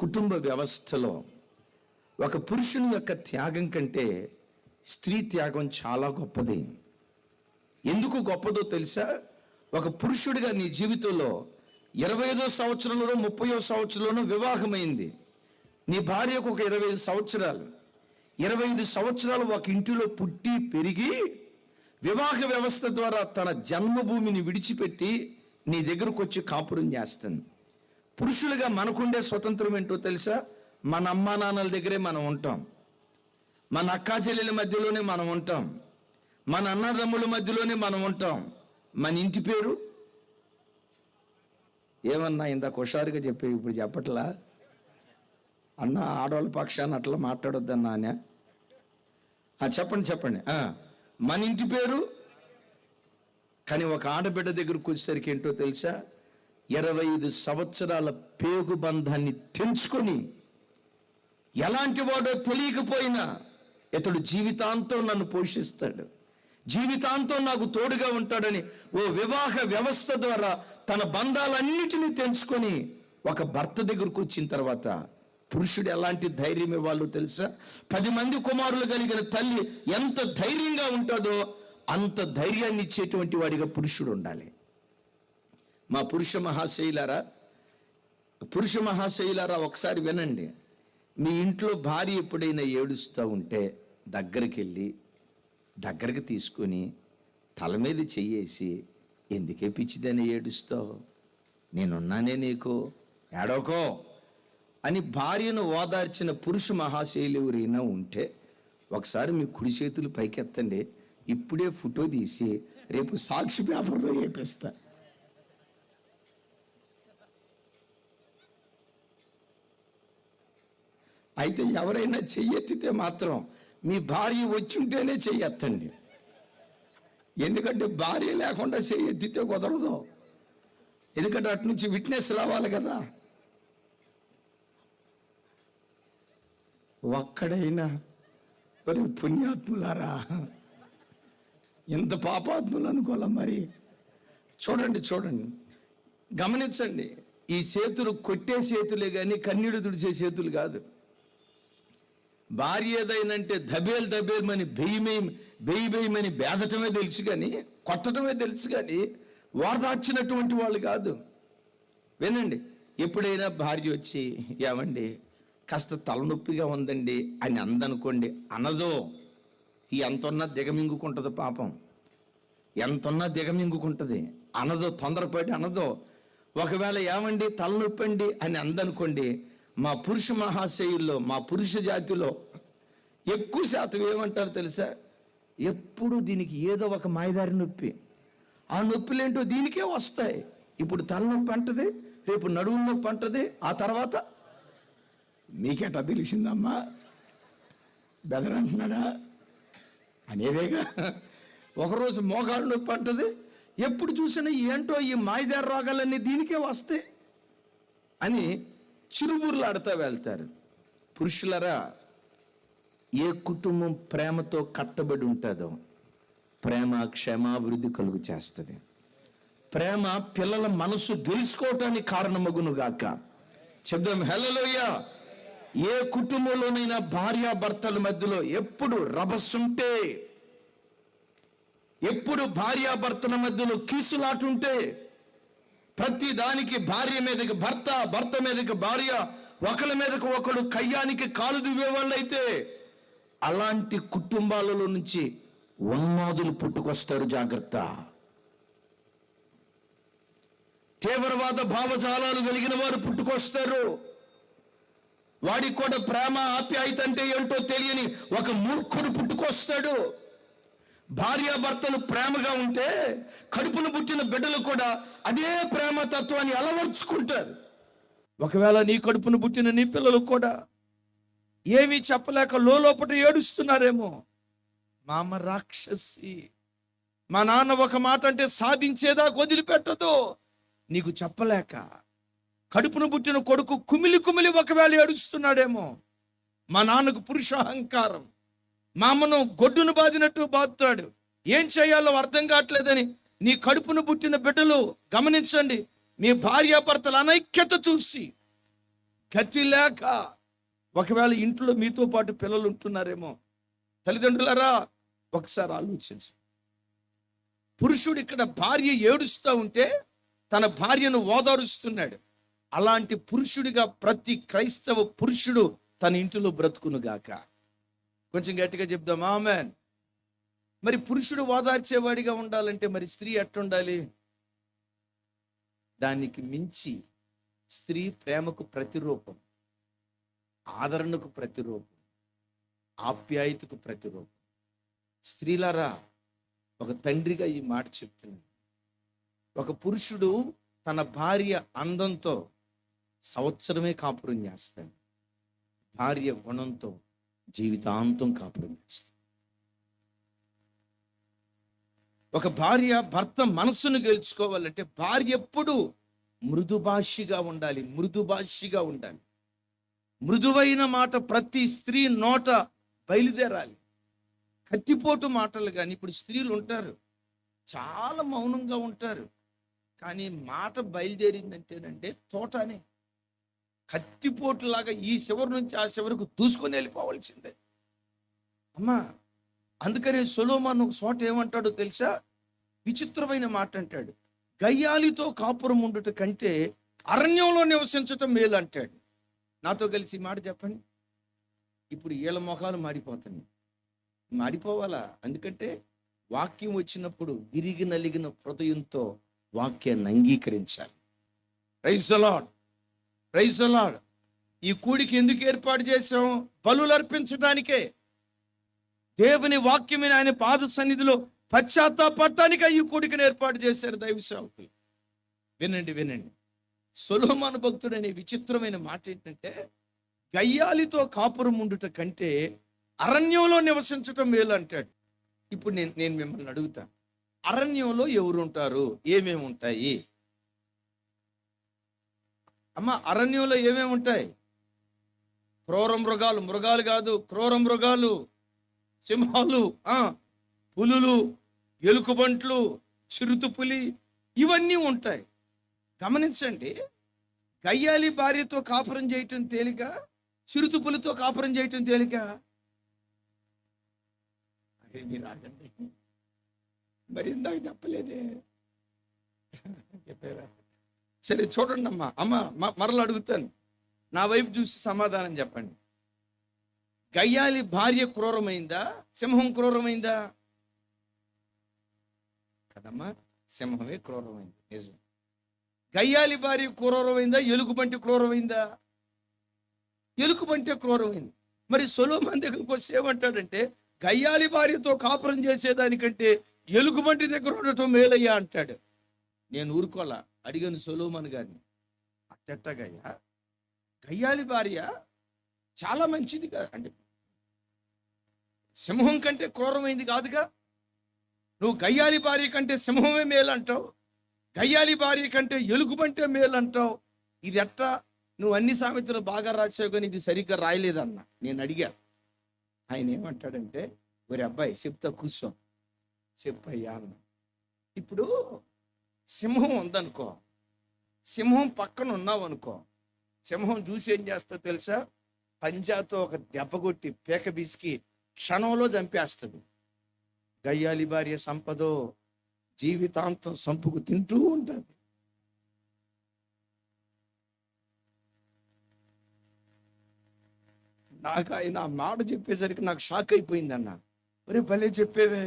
కుటుంబ వ్యవస్థలో ఒక పురుషుని యొక్క త్యాగం కంటే స్త్రీ త్యాగం చాలా గొప్పది. ఎందుకు గొప్పదో తెలుసా? ఒక పురుషుడిగా నీ జీవితంలో ఇరవై ఐదో సంవత్సరంలోనో ముప్పయో సంవత్సరంలోనో వివాహమైంది. నీ భార్యకు ఒక ఇరవై ఐదు సంవత్సరాలు. ఇరవై ఐదు సంవత్సరాలు ఒక ఇంటిలో పుట్టి పెరిగి వివాహ వ్యవస్థ ద్వారా తన జన్మభూమిని విడిచిపెట్టి నీ దగ్గరకు వచ్చి కాపురం చేస్తుంది. పురుషులుగా మనకుండే స్వతంత్రం ఏంటో తెలుసా? మన అమ్మా నాన్నల దగ్గరే మనం ఉంటాం. మన అక్కా చెల్లెల మధ్యలోనే మనం ఉంటాం. మన అన్నదమ్ముల మధ్యలోనే మనం ఉంటాం. మన ఇంటి పేరు? ఏమన్నా ఇందాక హుషారుగా చెప్పే ఇప్పుడు చెప్పట్లా? అన్న ఆడవాళ్ళ పక్షాన్ని అట్లా మాట్లాడొద్దన్నా అనే ఆ, చెప్పండి చెప్పండి. మన ఇంటి పేరు? కానీ ఒక ఆడబిడ్డ దగ్గరకు వచ్చేసరికి ఏంటో తెలుసా? ఇరవై ఐదు సంవత్సరాల పేగు బంధాన్ని తెంచుకొని ఎలాంటి వాడో తెలియకపోయినా ఇతడు జీవితాంతం నన్ను పోషిస్తాడు. జీవితాంతం నాకు తోడుగా ఉంటాడని ఓ వివాహ వ్యవస్థ ద్వారా తన బంధాలన్నిటినీ తెంచుకొని ఒక భర్త దగ్గరకు వచ్చిన తర్వాత పురుషుడు ఎలాంటి ధైర్యం ఇవ్వాలో తెలుసా? పది మంది కుమారులు కలిగిన తల్లి ఎంత ధైర్యంగా ఉంటుందో అంత ధైర్యాన్ని ఇచ్చేటువంటి వాడిగా పురుషుడు ఉండాలి. మా పురుష మహాశైలారా పురుష మహాశైలారా ఒకసారి వినండి. మీ ఇంట్లో భార్య ఎప్పుడైనా ఏడుస్తూ ఉంటే దగ్గరికి వెళ్ళి దగ్గరికి తీసుకొని తల మీద చెయ్యేసి ఎందుకే పిచ్చిదని ఏడుస్తావు? నేనున్నానే నీకు. ఏడోకో అని భార్యను ఓదార్చిన పురుష మహాశైలి ఎవరైనా ఉంటే ఒకసారి మీ కుడి చేతులు పైకెత్తండి. ఇప్పుడే ఫోటో తీసి రేపు సాక్షి పేపర్లో వేపిస్తా. అయితే ఎవరైనా చెయ్యెత్తితే మాత్రం మీ భార్య వచ్చుంటేనే చెయ్యెత్తండి. ఎందుకంటే భార్య లేకుండా చెయ్యెత్తితే కుదరదు. ఎందుకంటే అటు నుంచి విట్నెస్ రావాలి కదా. ఒక్కడైనా మరి పుణ్యాత్ములారా ఎంత పాపాత్ములు అనుకోవాలా మరి? చూడండి చూడండి. గమనించండి ఈ చేతులు కొట్టే చేతులే కానీ కన్నీడు తుడిచే చేతులు కాదు. భార్య ఏదైనంటే దబేల్ దబేల్మని బెయ్యమే బెయ్యి బెయ్యమని బేదటమే తెలుసు కానీ కొట్టడమే తెలుసు కానీ వారదాచినటువంటి వాళ్ళు కాదు. వినండి ఎప్పుడైనా భార్య వచ్చి ఏమండి కాస్త తలనొప్పిగా ఉందండి అని అందనుకోండి అనదో ఈ ఎంతున్నా దిగమింగుకుంటుంది పాపం. ఎంతున్నా దిగమింగుకుంటుంది. అనదో తొందరపడి అనదో ఒకవేళ ఏమండి తలనొప్పండి అని అందనుకోండి మా పురుష మహాశయుల్లో మా పురుష జాతిలో ఎక్కువ శాతం ఏమంటారు తెలుసా? ఎప్పుడు దీనికి ఏదో ఒక మాయదారి నొప్పి. ఆ నొప్పులేంటో దీనికే వస్తాయి. ఇప్పుడు తలనొప్పి అంటది రేపు నడుము నొప్పి అంటది ఆ తర్వాత మీకేటా తెలిసిందమ్మా? బెదరంటున్నాడా? అనేదేగా. ఒకరోజు మోకాలు నొప్పి అంటది ఎప్పుడు చూసినా ఏంటో ఈ మాయదారి రోగాలన్నీ దీనికే వస్తాయి అని చిరుబుర్లాడుతూ వెళ్తారు. పురుషులరా ఏ కుటుంబం ప్రేమతో కట్టబడి ఉంటుందో ప్రేమ క్షేమాభివృద్ధి కలుగు చేస్తుంది. ప్రేమ పిల్లల మనసు గెలుచుకోవటానికి కారణమగును గాక. చెప్దాం హెలలోయ ఏ కుటుంబంలోనైనా భార్యాభర్తల మధ్యలో ఎప్పుడు రభస్సుంటే ఎప్పుడు భార్యాభర్తల మధ్యలో కీసులాటుంటే ప్రతి దానికి భార్య మీదకి భర్త భర్త మీదకి భార్య ఒకరి మీదకు ఒకడు కయ్యానికి కాలు దువ్వే వాళ్ళైతే అలాంటి కుటుంబాలలో నుంచి ఉన్మాదులు పుట్టుకొస్తారు జాగ్రత్త. తీవ్రవాద భావజాలాలు కలిగిన వారు పుట్టుకొస్తారు. వాడికి కూడా ప్రేమ ఆప్యాయత అంటే ఏంటో తెలియని ఒక మూర్ఖుడు పుట్టుకొస్తాడు. భార్యాభర్తలు ప్రేమగా ఉంటే కడుపును పుట్టిన బిడ్డలు కూడా అదే ప్రేమ తత్వాన్ని అలవర్చుకుంటారు. ఒకవేళ నీ కడుపును పుట్టిన నీ పిల్లలు కూడా ఏమీ చెప్పలేక లోపట ఏడుస్తున్నారేమో. మా అమ్మ రాక్షసి మా నాన్న ఒక మాట అంటే సాధించేదా వదిలిపెట్టదు. నీకు చెప్పలేక కడుపును పుట్టిన కొడుకు కుమిలి కుమిలి ఒకవేళ ఏడుస్తున్నాడేమో. మా నాన్నకు పురుష అహంకారం అమ్మను గొడ్డును బాదినట్టు బాదుతాడు. ఏం చేయాలో అర్థం కావట్లేదని నీ కడుపును పుట్టిన బిడ్డలు గమనించండి. మీ భార్యాభర్తల అనైక్యత చూసి. గతి లేక ఒకవేళ ఇంట్లో మీతో పాటు పిల్లలు ఉంటున్నారేమో తల్లిదండ్రులారా ఒకసారి ఆలోచించి పురుషుడు ఇక్కడ భార్య ఏడుస్తూ ఉంటే తన భార్యను ఓదారుస్తున్నాడు. అలాంటి పురుషుడిగా ప్రతి క్రైస్తవ పురుషుడు తన ఇంటిలో బ్రతుకునుగాక కొంచెం గట్టిగా చెప్దాం ఆమెన్. మరి పురుషుడు ఓదార్చేవాడిగా ఉండాలంటే మరి స్త్రీ ఎట్టుండాలి దానికి మించి స్త్రీ ప్రేమకు ప్రతిరూపం ఆదరణకు ప్రతిరూపం ఆప్యాయతకు ప్రతిరూపం. స్త్రీలారా ఒక తండ్రిగా ఈ మాట చెప్తున్నాను. ఒక పురుషుడు తన భార్య అందంతో సంవత్సరమే కాపురం చేస్తాడు. భార్య గుణంతో జీవితాంతం కాపురం ఒక భార్య భర్త మనస్సును గెలుచుకోవాలంటే భార్య ఎప్పుడు మృదుభాషిగా ఉండాలి మృదుభాషిగా ఉండాలి. మృదువైన మాట ప్రతి స్త్రీ నోట బయలుదేరాలి. కత్తిపోటు మాటలు కానీ ఇప్పుడు స్త్రీలు ఉంటారు చాలా మౌనంగా ఉంటారు కానీ మాట బయలుదేరిందంటేనంటే తోటనే. కత్తిపోటులాగా ఈ చివరి నుంచి ఆ చివరికి దూసుకొని వెళ్ళిపోవాల్సిందే. అమ్మా అందుకనే సొలోమాన్ ఒక చోట ఏమంటాడో తెలుసా? విచిత్రమైన మాట అంటాడు. గయ్యాలితో కాపురం ఉండుట కంటే అరణ్యంలో నివసించటం మేలు అంటాడు. నాతో కలిసి మాట చెప్పండి. ఇప్పుడు వీళ్ళ మొఖాలు మాడిపోతున్నాయి. మాడిపోవాలా? ఎందుకంటే వాక్యం వచ్చినప్పుడు విరిగి నలిగిన హృదయంతో వాక్యాన్ని అంగీకరించాలి. రైస్ అలాట్ రైస్ అలాడ్ ఈ కూడికి ఎందుకు ఏర్పాటు చేసాం బలులు అర్పించడానికే. దేవుని వాక్యమైన ఆయన పాద సన్నిధిలో పశ్చాత్తాపడటానికి ఈ కూడికను ఏర్పాటు చేశారు దైవ సేవకులు. వినండి వినండి. సొలోమాను భక్తుడు అనే విచిత్రమైన మాట ఏంటంటే గయ్యాలితో కాపురం ఉండుట కంటే అరణ్యంలో నివసించటం మేలు అంటాడు. ఇప్పుడు నేను నేను మిమ్మల్ని అడుగుతాను. అరణ్యంలో ఎవరు ఉంటారు ఏమేమి ఉంటాయి అమ్మ అరణ్యంలో ఏమేమి ఉంటాయి? క్రూర మృగాలు. మృగాలు కాదు క్రూర మృగాలు. సింహాలు ఆ పులులు ఎలుకబంట్లు చిరుతుపులి ఇవన్నీ ఉంటాయి. గమనించండి గయ్యాలి భార్యతో కాపురం చేయటం తేలిక చిరుతుపులితో కాపురం చేయటం తేలిక? అరే మీరు ఆగండి. మరి ఇందాక చెప్పలేదే. చెప్పారా సరే చూడండి అమ్మా అమ్మ మరలా అడుగుతాను. నా వైపు చూసి సమాధానం చెప్పండి. గయ్యాలి భార్య క్రూరమైందా? సింహం క్రూరమైందా? కదమ్మా సింహమే క్రూరమైంది. నిజం. గయ్యాలి భార్య క్రూరమైందా? ఎలుగుబంటి క్రూరమైందా? ఎలుగుబంటి క్రూరమైంది. మరి సొలోమన్ దగ్గరకు వచ్చి ఏమంటాడంటే గయ్యాలి భార్యతో కాపురం చేసేదానికంటే ఎలుగుబంటి దగ్గర ఉండటం మేలయ్యా అంటాడు. నేను ఊరుకోలా. అడిగాను సొలోమన్ గారిని. అట్టట్టగయ్యా గయ్యాలి భార్య చాలా మంచిది కదా అంటే సింహం కంటే క్రూరమైంది కాదుగా? నువ్వు గయ్యాలి భార్య కంటే సింహమే మేలు అంటావు గయ్యాలి భార్య కంటే ఎలుగుబంటే మేలు అంటావు ఇది ఎట్టా? నువ్వు అన్ని సామెతలు బాగా రాసావు కానీ ఇది సరిగ్గా రాయలేదన్న. నేను అడిగా. ఆయన ఏమంటాడంటే ఒరే అబ్బాయి చెప్తా కూర్చో. చెప్పయ్యా అన్న. ఇప్పుడు సింహం ఉందనుకో. సింహం పక్కన ఉన్నావు అనుకో సింహం చూసి ఏం చేస్తా తెలుసా? పంజాతో ఒక దెబ్బ కొట్టి పేక బీసికి క్షణంలో చంపేస్తుంది. గయ్యాలి భార్య సంపదో జీవితాంతం సంపుకు తింటూ ఉంటుంది. నాకు ఆయన ఆ మాట చెప్పేసరికి నాకు షాక్ అయిపోయింది అన్న ఒరే భలే చెప్పేవే.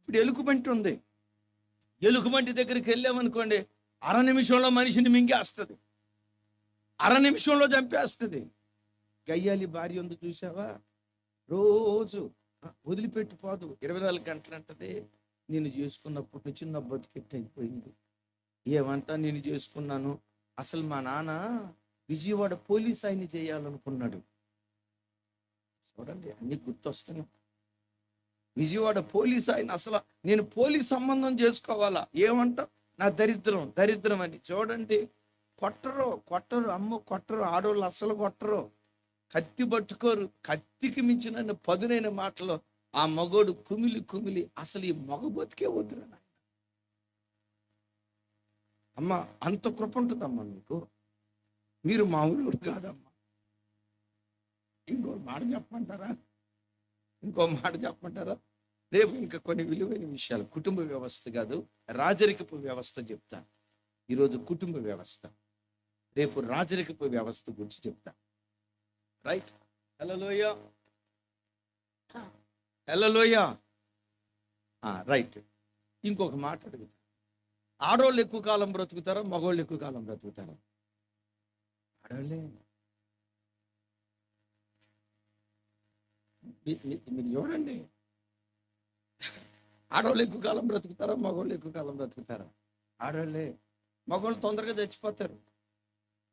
ఇప్పుడు ఎలుగుబంటి ఉంది. ఎలుగుబంటి దగ్గరికి వెళ్ళామనుకోండి అర నిమిషంలో మనిషిని మింగేస్తుంది. అర నిమిషంలో చంపేస్తుంది. గయ్యాలి భార్య ఉంది చూసావా రోజు వదిలిపెట్టిపోదు ఇరవై నాలుగు గంటలు అంటది నేను చేసుకున్నప్పటి నుంచి నా బతికెట్టు అయిపోయింది. ఏమంటా నేను చేసుకున్నాను? అసలు మా నాన్న విజయవాడ పోలీస్ ఆయన చేయాలనుకున్నాడు. చూడండి అన్ని గుర్తొస్తున్నాయి. విజయవాడ పోలీస్ ఆయన అసలు నేను పోలీస్ సంబంధం చేసుకోవాలా? ఏమంట నా దరిద్రం దరిద్రం అని చూడండి కొట్టరు కొట్టరు అమ్మ కొట్టరు ఆడవాళ్ళు అసలు కొట్టరు. కత్తి పట్టుకోరు కత్తికి మించిన పదునైన మాటలు. ఆ మగోడు కుమిలి కుమిలి అసలు ఈ మగ బతికే వద్దురా అమ్మ అంత కృప ఉంటుందమ్మా మీకు? మీరు మామూలు కాదమ్మా. ఇంకో మాట చెప్పమంటారా? ఇంకో మాట చెప్పమంటారా? రేపు ఇంకా కొన్ని విలువైన విషయాలు. కుటుంబ వ్యవస్థ కాదు రాజరికపు వ్యవస్థ చెప్తాను. ఈరోజు కుటుంబ వ్యవస్థ. రేపు రాజరికపు వ్యవస్థ గురించి చెప్తా రైట్ హలోయ లోయ రైట్ ఇంకొక మాట అడుగుతా. ఆడోళ్ళు ఎక్కువ కాలం బ్రతుకుతారా? మగోళ్ళు ఎక్కువ కాలం బ్రతుకుతారా? ఆడవాళ్ళే మీరు చూడండి. ఆడవాళ్ళు ఎక్కువ కాలం బ్రతుకుతారా? మగవాళ్ళు ఎక్కువ కాలం బ్రతుకుతారా? ఆడవాళ్ళే. మగవాళ్ళు తొందరగా చచ్చిపోతారు.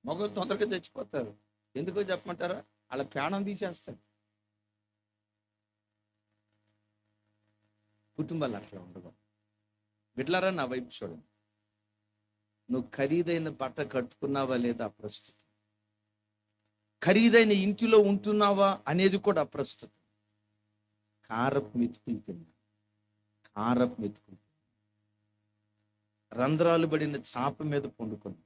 మగవాళ్ళు తొందరగా చచ్చిపోతారు. ఎందుకో చెప్పమంటారా? వాళ్ళ ప్రాణం తీసేస్తారు. కుటుంబాలు అట్లా ఉండవు. బిడ్లరా నా వైపు చూడండి. నువ్వు ఖరీదైన బట్ట కట్టుకున్నావా లేదా ప్రస్తుతం? ఖరీదైన ఇంటిలో ఉంటున్నావా అనేది కూడా అప్రస్తుతం కారపు మెతుకులు తిన్నా కారపు మెతుకులు రంధ్రాలు పడిన చాప మీద పండుకొని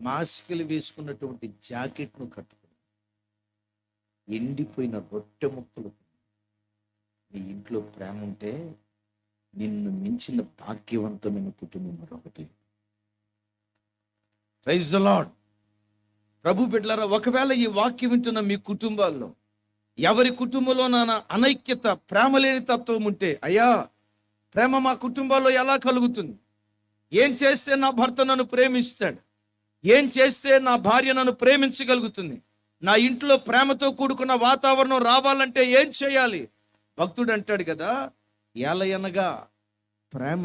మాస్కులు వేసుకున్నటువంటి జాకెట్ను కట్టుకుని ఎండిపోయిన రొట్టె ముక్కలు. నీ ఇంట్లో ప్రేమ ఉంటే నిన్ను మించిన భాగ్యవంతమైన కుటుంబం మరొకటి. రైజ్ ద లాడ్ ప్రభు బిడ్డలారా ఒకవేళ ఈ వాక్యం వింటున్న మీ కుటుంబాల్లో ఎవరి కుటుంబంలో నాన్న అనైక్యత ప్రేమ లేని తత్వం ఉంటే అయ్యా ప్రేమ మా కుటుంబాల్లో ఎలా కలుగుతుంది? ఏం చేస్తే నా భర్త నన్ను ప్రేమిస్తాడు? ఏం చేస్తే నా భార్య నన్ను ప్రేమించగలుగుతుంది? నా ఇంట్లో ప్రేమతో కూడుకున్న వాతావరణం రావాలంటే ఏం చేయాలి? భక్తుడు అంటాడు కదా ఎలయనగా ప్రేమ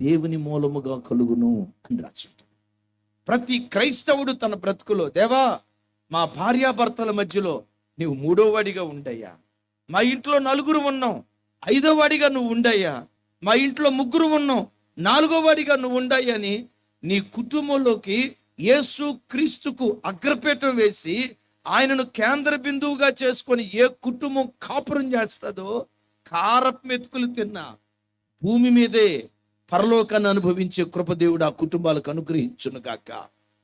దేవుని మూలముగా కలుగును అని రాసుంటాడు ప్రతి క్రైస్తవుడు తన బ్రతుకులో దేవా మా భార్యాభర్తల మధ్యలో నీవు మూడో వాడిగా ఉండయ్యా. మా ఇంట్లో నలుగురు ఉన్నాం. ఐదో వాడిగా నువ్వు ఉండయ్యా. మా ఇంట్లో ముగ్గురు ఉన్నాం. నాలుగో వాడిగా నువ్వు ఉండయ్యని నీ కుటుంబంలోకి యేసు క్రీస్తుకు అగ్రపీఠం వేసి ఆయనను కేంద్ర బిందువుగా చేసుకొని ఏ కుటుంబం కాపురం చేస్తుందో కారపు మెతుకులు తిన్నా భూమి మీదే పరలోకాన్ని అనుభవించే కృపదేవుడు ఆ కుటుంబాలకు అనుగ్రహించును కాక